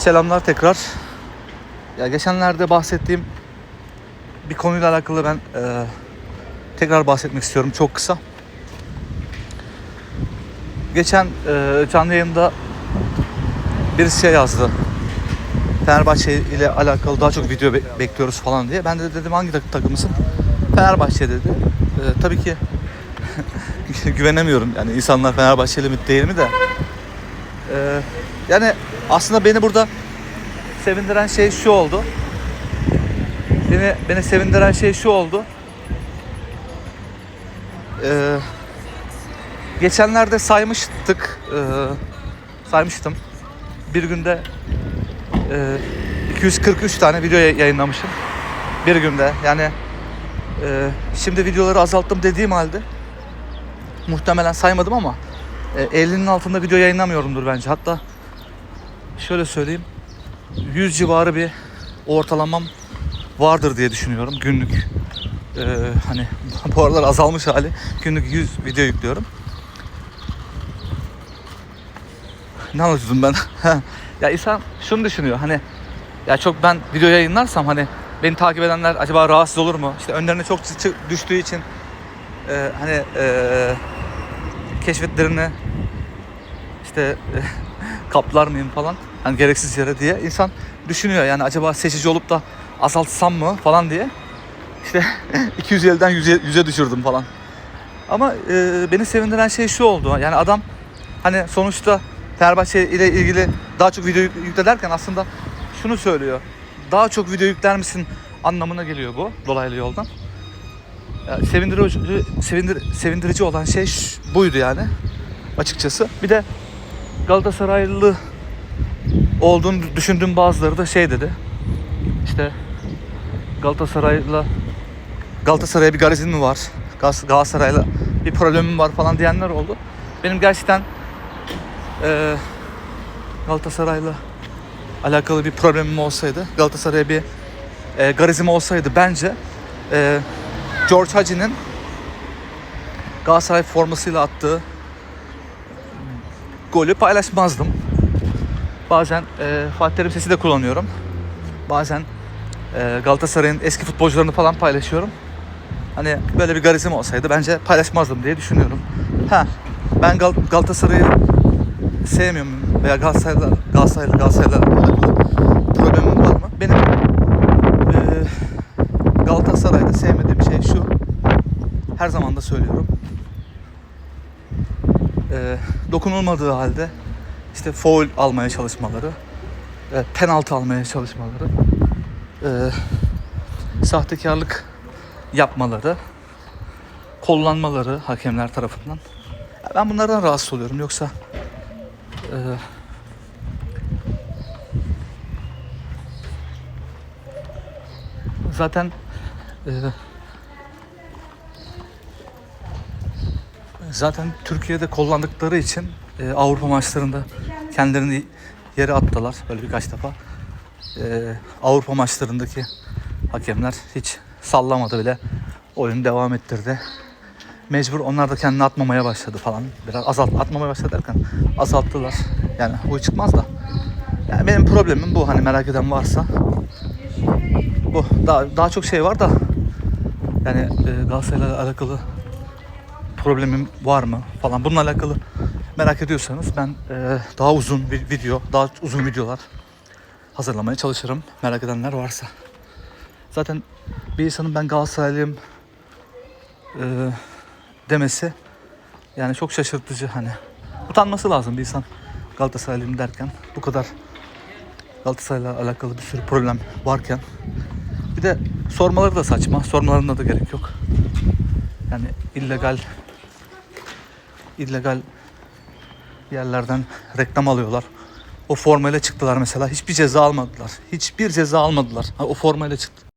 Selamlar tekrar. Ya geçenlerde bahsettiğim bir konuyla alakalı ben e, tekrar bahsetmek istiyorum çok kısa. Geçen e, canlı yayında birisi şey yazdı. Fenerbahçe ile alakalı daha çok video be- bekliyoruz falan diye. Ben de dedim hangi tak- takımısın? Fenerbahçe dedi. E, tabii ki güvenemiyorum. Yani insanlar Fenerbahçeli mi değil mi de. E, yani aslında beni burada sevindiren şey şu oldu. Beni beni sevindiren şey şu oldu. Ee, geçenlerde saymıştık, ee, saymıştım. Bir günde ee, 243 tane video yay- yayınlamışım. Bir günde. Yani ee, şimdi videoları azalttım dediğim halde muhtemelen saymadım ama e, 50'nin altında video yayınlamıyorumdur bence. Hatta şöyle söyleyeyim 100 civarı bir ortalamam vardır diye düşünüyorum günlük. Ee, hani bu aralar azalmış hali. Günlük 100 video yüklüyorum. Ne anlatıyordum ben? ya insan şunu düşünüyor hani ya çok ben video yayınlarsam hani beni takip edenler acaba rahatsız olur mu? İşte önlerine çok düştüğü için e, hani e, keşfetlerini işte kaplar mıyım falan hani gereksiz yere diye insan düşünüyor yani acaba seçici olup da azaltsam mı falan diye işte 250'den 100'e 100'e düşürdüm falan. Ama e, beni sevindiren şey şu oldu yani adam hani sonuçta Fenerbahçe ile ilgili daha çok video yük- yükle derken aslında şunu söylüyor. Daha çok video yükler misin anlamına geliyor bu dolaylı yoldan. Ya, sevindirici, sevindir, sevindirici olan şey buydu yani açıkçası. Bir de Galatasaraylı olduğunu düşündüğüm bazıları da şey dedi. İşte Galatasaray'la Galatasaray'a bir garizin mi var? Gal- Galatasaray'la bir problemim var falan diyenler oldu. Benim gerçekten eee Galatasaray'la alakalı bir problemim olsaydı, Galatasaray'a bir e, garizim olsaydı bence e, George Hagi'nin Galatasaray formasıyla attığı golü paylaşmazdım. Bazen e, Fatih Terim sesi de kullanıyorum. Bazen e, Galatasaray'ın eski futbolcularını falan paylaşıyorum. Hani böyle bir garizim olsaydı bence paylaşmazdım diye düşünüyorum. Ha, ben Gal- Galatasaray'ı sevmiyorum veya Galatasaray'la Galatasaray'la Galatasaray'la alakalı problemim var mı? Benim e, Galatasaray'da sevmediğim şey şu. Her zaman da söylüyorum. E, dokunulmadığı halde işte foul almaya çalışmaları, e, penaltı almaya çalışmaları, e, sahtekarlık yapmaları, kollanmaları hakemler tarafından. Ben bunlardan rahatsız oluyorum. Yoksa e, zaten e, zaten Türkiye'de kullandıkları için e, Avrupa maçlarında kendilerini yere attılar böyle birkaç defa. E, Avrupa maçlarındaki hakemler hiç sallamadı bile. Oyunu devam ettirdi. Mecbur onlar da kendini atmamaya başladı falan. Biraz azalt atmamaya başladı derken azalttılar. Yani huy çıkmaz da. Yani benim problemim bu hani merak eden varsa. Bu daha daha çok şey var da yani e, Galatasaray'la alakalı problemim var mı falan bununla alakalı merak ediyorsanız ben e, daha uzun bir video, daha uzun videolar hazırlamaya çalışırım merak edenler varsa. Zaten bir insanın ben Galatasaraylıyım e, demesi yani çok şaşırtıcı hani. Utanması lazım bir insan Galatasaraylıyım derken bu kadar Galatasaray'la alakalı bir sürü problem varken bir de sormaları da saçma. Sormalarına da gerek yok. Yani illegal illegal yerlerden reklam alıyorlar. O formayla çıktılar mesela. Hiçbir ceza almadılar. Hiçbir ceza almadılar. Ha, o formayla çıktı.